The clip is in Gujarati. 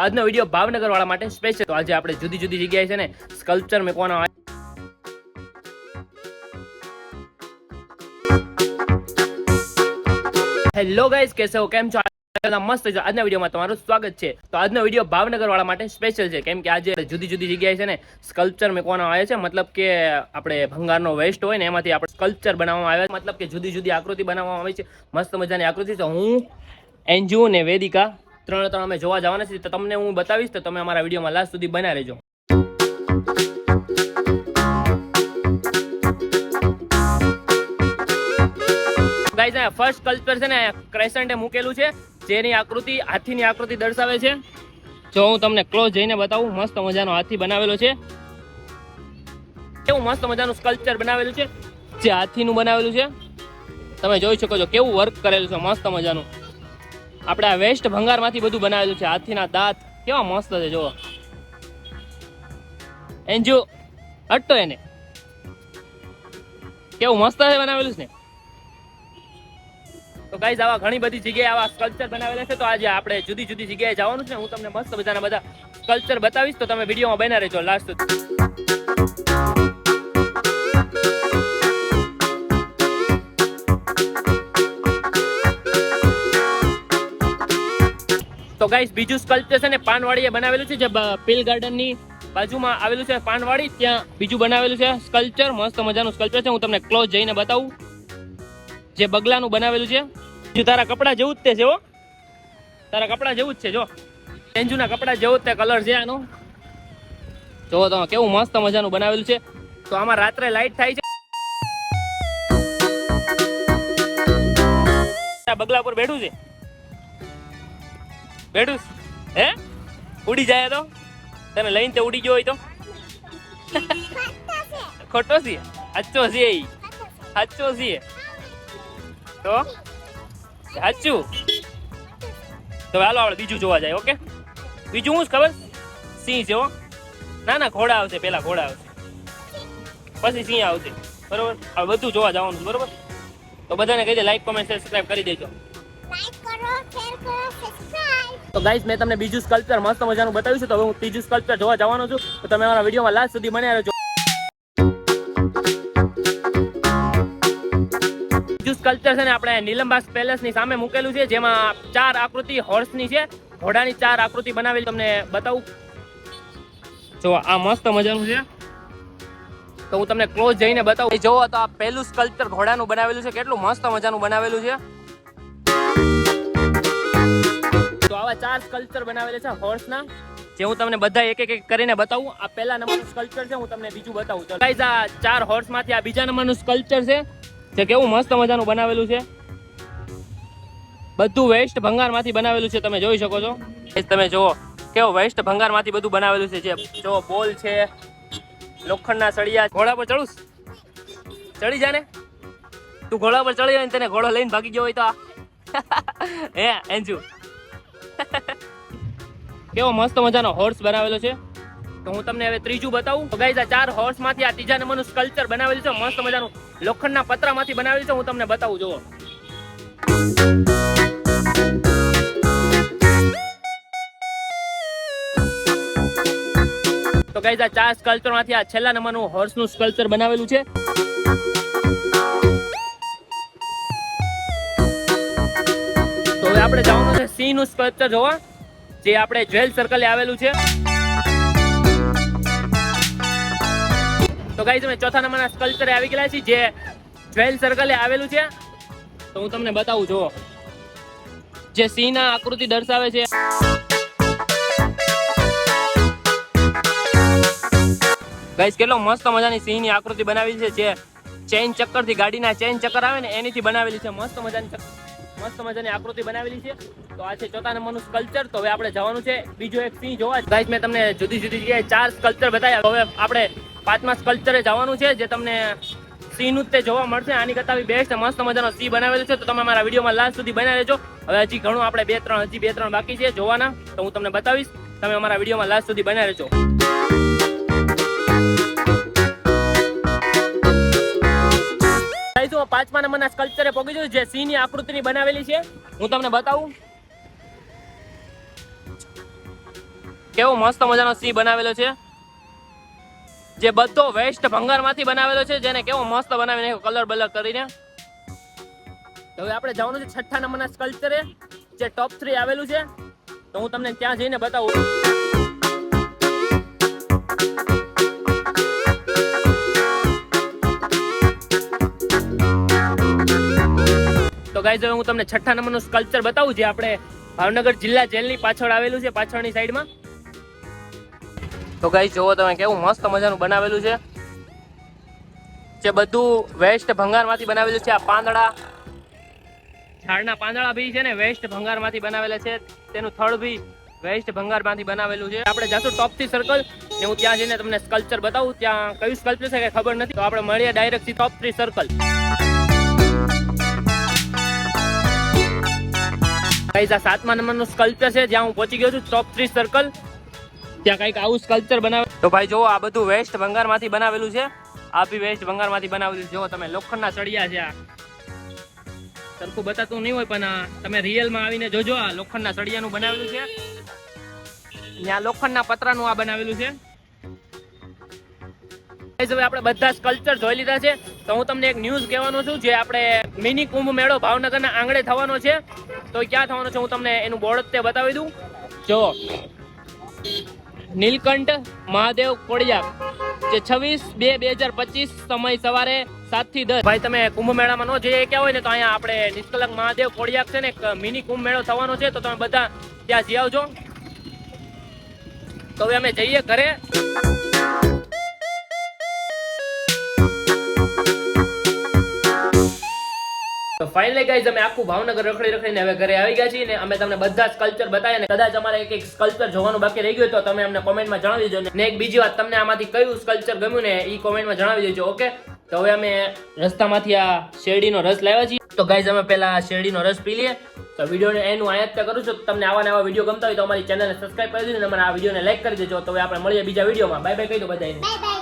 આજનો વીડિયો ભાવનગર વાળા માટે સ્પેશિયલ તો આજે આપણે જુદી જુદી જગ્યાએ છે ને સ્કલ્પચર મૂકવાના હેલો ગાઈઝ કેસો કેમ છો? મસ્ત છો? આજના વિડીયોમાં તમારું સ્વાગત છે. તો આજનો વીડિયો ભાવનગર વાળા માટે સ્પેશિયલ છે. કેમ કે આજે જુદી જુદી જગ્યાએ છે ને સ્કલ્પચર મેકવાનો આવે છે. મતલબ કે આપણે ભંગારનો વેસ્ટ હોય ને એમાંથી આપણે સ્કલ્પચર બનાવવામાં આવે છે. મતલબ કે જુદી જુદી આકૃતિ બનાવવામાં આવે છે. મસ્ત મજાની આકૃતિ તો હું, એન્જુ ને વેદિકા ત્રણે ત્રણ અમે જોવા જવાના છીએ, તો તમને હું બતાવીશ, તો તમે અમારા વિડીયોમાં લાસ્ટ સુધી બના રહેજો. ગાઈઝ આ ફર્સ્ટ કલ્ચર છે ને ક્રેસન્ટે મૂકેલું છે, જેની આકૃતિ, હાથીની આકૃતિ દર્શાવે છે. જો હું તમને ક્લોઝ જઈને બતાવું, મસ્ત મજાનો હાથી બનાવેલો છે. કેવું મસ્ત મજાનું સ્કલ્પચર બનાવેલું છે? જે હાથીનું બનાવેલું છે. તમે જોઈ શકો છો, કેવું વર્ક કરેલું છે, મસ્ત મજાનું. આપણે આ વેસ્ટ ભંગારમાંથી બધું બનાવેલું છે. હાથીના દાંત. કેવા મસ્ત છે, જુઓ. એન્જુ હટતો એને. કેવું મસ્ત છે બનાવેલું છે ને. તો ગાઈઝ આવા ઘણી બધી જગ્યાએ આવા સ્કલ્પચર બનાવેલા છે. તો આજે આપણે જુદી જુદી જગ્યાએ જવાનું છે. હું તમને મસ્ત બધાના બધા સ્કલ્પચર બતાવીશ. તો તમે વિડીયોમાં બના રહેજો. લાસ્ટ સુધી. તો ગાઈસ બીજું સ્કલ્પચર છે ને પાનવાડીએ બનાવેલું છે, જે પીલ ગાર્ડનની બાજુમાં આવેલું છે પાનવાડી. ત્યાં બીજું બનાવેલું છે સ્કલ્પચર મસ્ત મજાનું સ્કલ્પચર છે. હું તમને ક્લોઝ જઈને બતાવું. જે બગલાનું બનાવેલું છે. જો તારા કપડા જેવું જ તે છે હો. તારા કપડા જેવું જ છે, જો. એન્જુના કપડા જેવું જ તે કલર છે આનો. જો તમે કેવું મસ્ત મજાનું બનાવેલું છે. તો આમાં રાત્રે લાઇટ થાય છે. બગલા પર બેઠું છે. બેઠું હે? ઉડી જાય તો? તને લઈને તે ઉડી ગયો હોય તો? ખોટો છે. સાચો છે. સાચો છે. તો? સાચું? તો હાલો આપણે બીજું જોવા જાય, ઓકે? બીજું શું ખબર? સિંહ છે હો. ના ના, ઘોડા આવશે, પેલા ઘોડા આવશે. પછી સિંહ આવશે. બરોબર? હવે બધું જોવા જવાનું છે, બરોબર? તો બધાને કહી દે લાઈક કોમેન્ટ સબસ્ક્રાઇબ કરી દેજો. લાઈક કરો શેર કરો. તો ગાઈઝ મેં તમને બીજું સ્કલ્પચર મસ્ત મજાનું બતાવ્યું છે, તો હવે હું ત્રીજું સ્કલ્પચર જોવા જવાનો છું. તો તમે મારા વિડીયોમાં લાસ્ટ સુધી બન્યા રહેજો. બીજું સ્કલ્પચર છે ને આપણે નીલમબાસ પેલેસની સામે મૂકેલું છે, જેમાં ચાર આકૃતિ હોર્સની છે. ઘોડાની ચાર આકૃતિ બનાવેલી તમને બતાવું. જો, આ મસ્ત મજાનું છે. તો હું તમને ક્લોઝ જઈને બતાવું. જોવો તો આ પહેલું સ્કલ્પચર ઘોડાનું બનાવેલું છે. કેટલું મસ્ત મજાનું બનાવેલું છે. આવા ચાર સ્કલ્પચર બનાવેલા છે હોર્સના જે હું તમને બધા એક એક કરીને બતાવું. આ પહેલા નંબરનું સ્કલ્પચર છે, હું તમને બીજું બતાવું. ચલો. ગાઈઝ આ ચાર હોર્સમાંથી આ બીજા નંબરનું સ્કલ્પચર છે. જે કેવું મસ્ત મજાનું બનાવેલું છે. બધું વેસ્ટ ભંગારમાંથી બનાવેલું છે, તમે જોઈ શકો છો. તમે જુઓ. કેવો વેસ્ટ ભંગારમાંથી બધું બનાવેલું છે. જે જો બોલ છે, લોખંડના સળિયા ઘોડા પર ચડું. ચડી જાને તું ઘોડા પર ચડી જાય તને ઘોડો લઈને ભાગી ગયો હોય તો હે, એન્જુ. કેવો મસ્ત મજાનો હોર્સ બનાવેલો છે. તો હું તમને હવે ત્રીજું બતાવું. તો ગાઈઝ આ ચાર હોર્સમાંથી આ ત્રીજા નંબરનું સ્કલ્ચર બનાવેલું છે. મસ્ત મજાનું લોખંડના પતરામાંથી બનાવેલું છે. હું તમને બતાવું, જુઓ. તો ગાઈઝ આ ચાર સ્કલ્ચરમાંથી આ છેલ્લા નંબરનું હોર્સનું સ્કલ્ચર બનાવેલું છે. તો હવે આપણે જવાનું છે સિંહનું સ્કલ્ચર જોવા જે આપણે જ્વેલ સર્કલે આવેલું છે. તો ગાઈઝ અમે ચોથા નંબરના સ્કલ્ચરે આવી ગયેલા છીએ, જે જ્વેલ સર્કલે આવેલું છે. તો હું તમને બતાવું જો જે સિંહના આકૃતિ દર્શાવે છે. ગાઈઝ કેટલો મસ્ત મજાની સિંહની આકૃતિ બનાવી છે, જે ચેઇન ચક્કરથી ગાડીના ચેઇન ચક્કર આવે ને, એનીથી બનાવેલી છે. મસ્ત મજાની ચક- મસ્ત મજાની આકૃતિ બનાવેલી છે. તો આ છે ચોથા નંબરનું સ્કલ્ચર તો હવે આપણે જવાનું છે બીજો એક સિંહ જોવા. ગાઈસ મેં તમને જુદી જુદી જગ્યાએ ચાર સ્કલ્ચર બતાવ્યા. હવે આપણે પાંચમા સ્કલ્ચરે જવાનું છે, જે તમને સિંહનું જ તે જોવા મળશે. આની કરતા બેસ્ટ મસ્ત મજાનો સિંહ બનાવેલો છે. તો તમે અમારા વિડીયોમાં લાસ્ટ સુધી બનાવી લેજો હવે હજી ઘણું આપણે બે, ત્રણ, હજી બે, ત્રણ બાકી છે જોવાના. તો હું તમને બતાવીશ. તમે અમારા વિડીયોમાં લાસ્ટ સુધી બનાવી લેજો પાંચમા નંબરના સ્કલ્પચરે પહોંચી છું, જે સિંહની આકૃતિની બનાવેલી છે. હું તમને બતાવું. કેવો મસ્ત મજાનો સિંહ બનાવેલો છે. જે બધો વેસ્ટ ભંગારમાંથી બનાવેલો છે જેને કેવો મસ્ત બનાવીને કલર બલર કરીને. હવે આપણે જવાનું છે છઠ્ઠા નંબરના સ્કલ્પચરે જે ટોપ થ્રી આવેલું છે. તો હું તમને ત્યાં જઈને બતાવું. ગાઈઝ, હવે હું તમને છઠ્ઠા નંબરનું સ્કલ્ચર બતાવું, જે આપણે ભાવનગર જિલ્લા જેલની પાછળ આવેલું છે, પાછળની સાઈડમાં. તો ગાઈઝ જોવો તમે કેવું મસ્ત મજાનું બનાવેલું છે. જે બધું વેસ્ટ ભંગારમાંથી બનાવેલું છે, આ પાંદડા. ઝાડના પાંદડા બી છે ને, વેસ્ટ ભંગારમાંથી બનાવેલા છે, તેનું થળ બી વેસ્ટ ભંગારમાંથી બનાવેલું છે. આપણે જાશું ટોપથી સર્કલ ને હું ત્યાં જઈને તમને સ્કલ્ચર બતાવું. ત્યાં કયું સ્કલ્ચર છે કે ખબર નથી, તો આપણે મળીએ direct top three circle guys આ સાતમા નંબરનું સ્કલ્પચર છે, જ્યાં હું પહોંચી ગયો છું ટોપ થ્રી સર્કલ ત્યાં કંઈક આવું સ્કલ્પચર બનાવે તો ભાઈ જો આ બધું વેસ્ટ ભંગારમાંથી બનાવેલું છે. આ બી વેસ્ટ ભંગારમાંથી બનાવેલું જો તમે લોખંડના સળિયા છે આ. સરખું બતાતું નહીં હોય, પણ તમે રિયલમાં આવીને જોજો, આ લોખંડના સળિયાનું બનાવેલું છે. ત્યાં લોખંડના પતરાનું આ બનાવેલું છે. હવે આપણે બધા સ્કલ્પચર જોઈ લીધા છે. તો હું તમને એક ન્યૂઝ કહેવાનો છું, જે આપણે મિની કુંભ મેળો ભાવનગરના આંગણે થવાનો છે. તો ક્યાં થવાનું છે? હું તમને એનું બોર્ડ તે બતાવી દઉં. જો નીલકંઠ મહાદેવ કોડિયા જે છવ્વીસ બે બે હજાર પચીસ સમય સવારે સાતથી દસ. ભાઈ, તમે કુંભ મેળામાં ન જઈએ ક્યાં હોય ને તો અહીંયા આપણે નિષ્કલંક મહાદેવ કોડિયાક છે ને મિની કુંભ મેળો થવાનો છે, તો તમે બધા ત્યાં જઈ આવજો. તો હવે અમે જઈએ ઘરે. ફાઇનલી ગાઈઝ અમે આખું ભાવનગર રખડી રખડીને હવે ઘરે આવી ગયા છીએ ને અમે તમને બધા સ્કલ્ચર બતાવ્યા કદાચ અમારે એક એક સ્કલ્ચર જોવાનું બાકી રહી ગયું તો તમે અમને કોમેન્ટમાં જણાવી દેજો. ને એક બીજી વાત, તમને આમાંથી કયું સ્કલ્ચર ગમ્યું ને એ કોમેન્ટમાં જણાવી દેજો ઓકે તો હવે અમે રસ્તામાંથી આ શેરડીનો રસ લાવ્યા છીએ. તો ગાઈઝ અમે પહેલા શેરડીનો રસ પી લઈએ. તો વિડીયોને એનું આયાત કરું છું. તમને આવા નવા વીડિયો ગમતા હોય તો અમારી ચેનલને સબસ્ક્રાઈબ કરી દીધી અને અમારા આ વિડીયોને લાઈક કરી દેજો. તો હવે આપણે મળીએ બીજા વિડીયોમાં. બાય બાય કહી દો બધાને